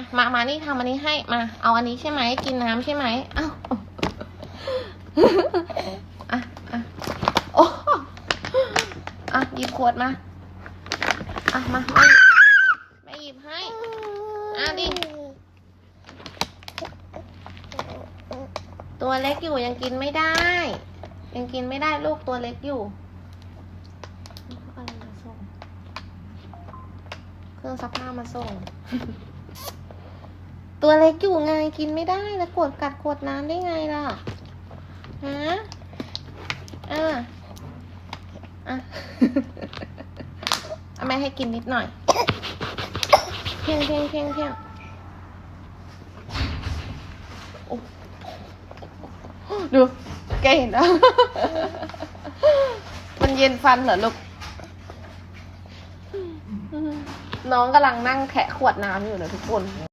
อะมามานี่ทำอันนี้ให้มา เอาอันนี้ใช่ไหมกินน้ำใช่ไหมเอ้าอะอะโอ้อะหยิบขวดมาอะมาไม่ไม่หยิบให้อะดิตัวเล็กอยู่ยังกินไม่ได้ ยังกินไม่ได้ลูกตัวเล็กอยู่เอาอะไรมาส่งเครื่องซักผ้ามาส่ง ตัวเล็กอยู่ไงกินไม่ได้แล้วกดกัดขวดน้ำได้ไงล่ะฮะอะอะเอาแม่ให้กินนิดหน่อยเพียงเพียงเพียงเพียงโอ้ดูแกเห็นอะมันเย็นฟันเหรอลูก น้องกำลังนั่งแคะขวดน้ำอยู่นะทุกคน